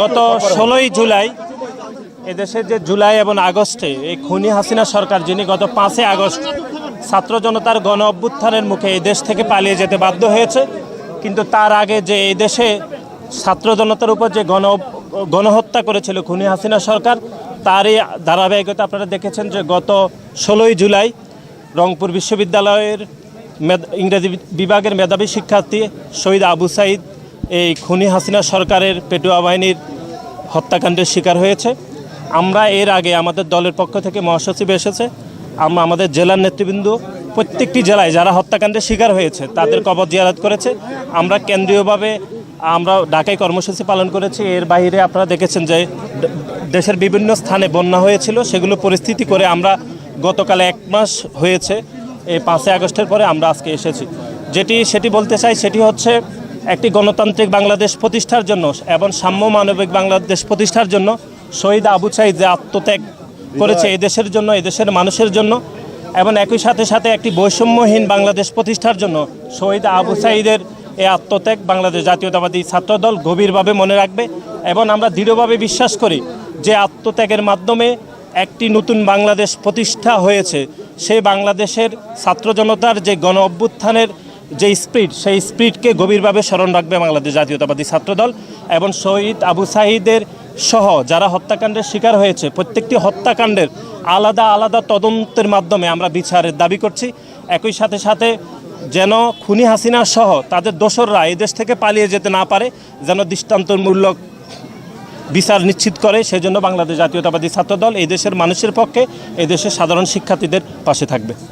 গত ষোলোই জুলাই এদেশের যে জুলাই এবং আগস্টে এই খুনি হাসিনা সরকার, যিনি গত পাঁচই আগস্ট ছাত্র জনতার গণ অভ্যুত্থানের মুখে এই দেশ থেকে পালিয়ে যেতে বাধ্য হয়েছে, কিন্তু তার আগে যে এই দেশে ছাত্র জনতার উপর যে গণ গণহত্যা করেছিল খুনি হাসিনা সরকার, তারই ধারাবাহিকতা আপনারা দেখেছেন যে গত ষোলোই জুলাই রংপুর বিশ্ববিদ্যালয়ের ইংরেজি বিভাগের মেধাবী শিক্ষার্থী শহীদ আবু সাইদ এই খুনি হাসিনা সরকারের পেটুয়া বাহিনীর হত্যাকাণ্ডের শিকার হয়েছে। আমরা এর আগে আমাদের দলের পক্ষ থেকে মহাসচিব এসেছে। আমরা আমাদের জেলার নেতৃবৃন্দ প্রত্যেকটি জেলায় যারা হত্যাকাণ্ডের শিকার হয়েছে, তাদের কবর জিয়ারত করেছে। আমরা কেন্দ্রীয়ভাবে আমরা ঢাকায় কর্মসূচি পালন করেছি। এর বাইরে আপনারা দেখেছেন যে দেশের বিভিন্ন স্থানে বন্যা হয়েছিল। সেগুলো পরিস্থিতি করে আমরা গতকাল এক মাস হয়েছে। এই পাঁচই আগস্টের পরে আমরা আজকে এসেছি। যেটি, সেটি বলতে চাই, সেটি হচ্ছে একটি গণতান্ত্রিক বাংলাদেশ প্রতিষ্ঠার জন্য এবং সাম্য মানবিক বাংলাদেশ প্রতিষ্ঠার জন্য শহীদ আবু সাইদ যে আত্মত্যাগ করেছে এই দেশের জন্য এই দেশের মানুষের জন্য এবং একই সাথে সাথে একটি বৈষম্যহীন বাংলাদেশ প্রতিষ্ঠার জন্য শহীদ আবু সাইদের এই আত্মত্যাগ বাংলাদেশ জাতীয়তাবাদী ছাত্রদল গভীরভাবে মনে রাখবে এবং আমরা দৃঢ়ভাবে বিশ্বাস করি যে আত্মত্যাগের মাধ্যমে একটি নতুন বাংলাদেশ প্রতিষ্ঠা হয়েছে। সেই বাংলাদেশের ছাত্র জনতার যে গণ অভ্যুত্থানের যে স্পিরিট সেই স্পিরিটকে গভীরভাবে স্মরণ রাখবে বাংলাদেশ জাতীয়তাবাদী ছাত্রদল এবং শহীদ আবু সাহিদের সহ যারা হত্যাকাণ্ডের শিকার হয়েছে, প্রত্যেকটি হত্যাকাণ্ডের আলাদা আলাদা তদন্তের মাধ্যমে আমরা বিচারের দাবি করছি। একই সাথে সাথে যেন খুনি হাসিনা সহ তাদের দোসররা দেশ থেকে পালিয়ে যেতে না পারে, যেন দৃষ্টান্তমূলক বিচার নিশ্চিত করে, সেজন্য বাংলাদেশ জাতীয়তাবাদী ছাত্রদল এই দেশের মানুষের পক্ষে, এই দেশের সাধারণ শিক্ষার্থীদের পাশে থাকবে।